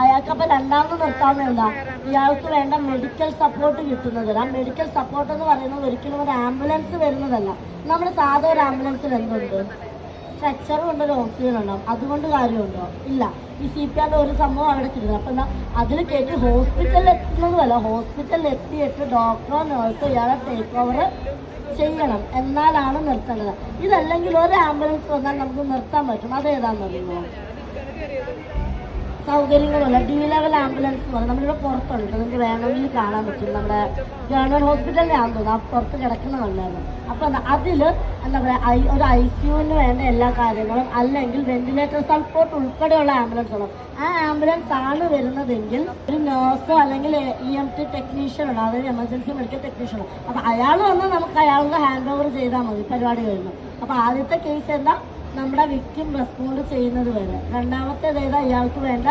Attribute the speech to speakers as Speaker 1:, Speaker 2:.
Speaker 1: അയാൾക്ക് അപ്പൊ രണ്ടാമത് നിർത്താവുന്ന എന്താ ഇയാൾക്ക് വേണ്ട മെഡിക്കൽ സപ്പോർട്ട് കിട്ടുന്നത്. ആ മെഡിക്കൽ സപ്പോർട്ട് എന്ന് പറയുന്നത് ഒരിക്കലും ഒരു ആംബുലൻസ് വരുന്നതല്ല. നമ്മുടെ സാധാ ഒരു ആംബുലൻസിൽ എന്തുണ്ട്? സ്ട്രക്ചറും ഉണ്ട് ഒരു ഓക്സിജൻ ഉണ്ടാവും അതുകൊണ്ട് കാര്യമുണ്ടോ? ഇല്ല. ഈ സി പി ആറിന്റെ ഒരു സംഭവം അവിടെ കിട്ടുന്നത്. അപ്പൊ എന്താ? അതിൽ കയറ്റി ഹോസ്പിറ്റലിൽ എത്തുന്നതുമല്ല. ഹോസ്പിറ്റലിൽ എത്തിയിട്ട് ഡോക്ടറോ നേഴ്സോ ഇയാളെ ടേക്ക് ഓവർ ചെയ്യണം. എന്നാലാണ് നിർത്തേണ്ടത്. ഇതല്ലെങ്കിൽ ഒരു ആംബുലൻസ് വന്നാൽ നമുക്ക് നിർത്താൻ പറ്റും. അതേതാണെന്നറിയുമോ സൗകര്യങ്ങളുള്ള ഡി ലെവൽ ആംബുലൻസ് പോലെ. നമ്മളിവിടെ പുറത്തുണ്ട്. നിങ്ങൾക്ക് വേണമെങ്കിൽ കാണാൻ പറ്റും. നമ്മുടെ ഗവൺമെന്റ് ഹോസ്പിറ്റലിലാണെന്ന് തോന്നുന്നു. ആ പുറത്ത് കിടക്കുന്ന കണ്ടായിരുന്നു അപ്പോൾ അതിൽ എന്താ പറയുക ഐ ഒരു ഐ സിയുവിന് വേണ്ട എല്ലാ കാര്യങ്ങളും അല്ലെങ്കിൽ വെന്റിലേറ്റർ സപ്പോർട്ട് ഉൾപ്പെടെയുള്ള ആംബുലൻസ് ഉള്ളത് ആ ആംബുലൻസ് ആണ് വരുന്നതെങ്കിൽ ഒരു നേഴ്സോ അല്ലെങ്കിൽ ഇ എം ടി ടെക്നീഷ്യൻ ഉണ്ടോ. അതായത് എമർജൻസി മെഡിക്കൽ ടെക്നീഷ്യൻ ഉണ്ടോ. അപ്പൊ അയാൾ വന്നാൽ നമുക്ക് അയാൾക്ക് ഹാൻഡ് ഓവർ ചെയ്താൽ മതി. പരിപാടി കഴിഞ്ഞു. അപ്പോൾ ആദ്യത്തെ കേസ് എന്താ? നമ്മുടെ വിക്ടിം റെസ്പോണ്ട് ചെയ്യുന്നത് വരെ. രണ്ടാമത്തേത് ഏതാ? ഇയാൾക്ക് വേണ്ട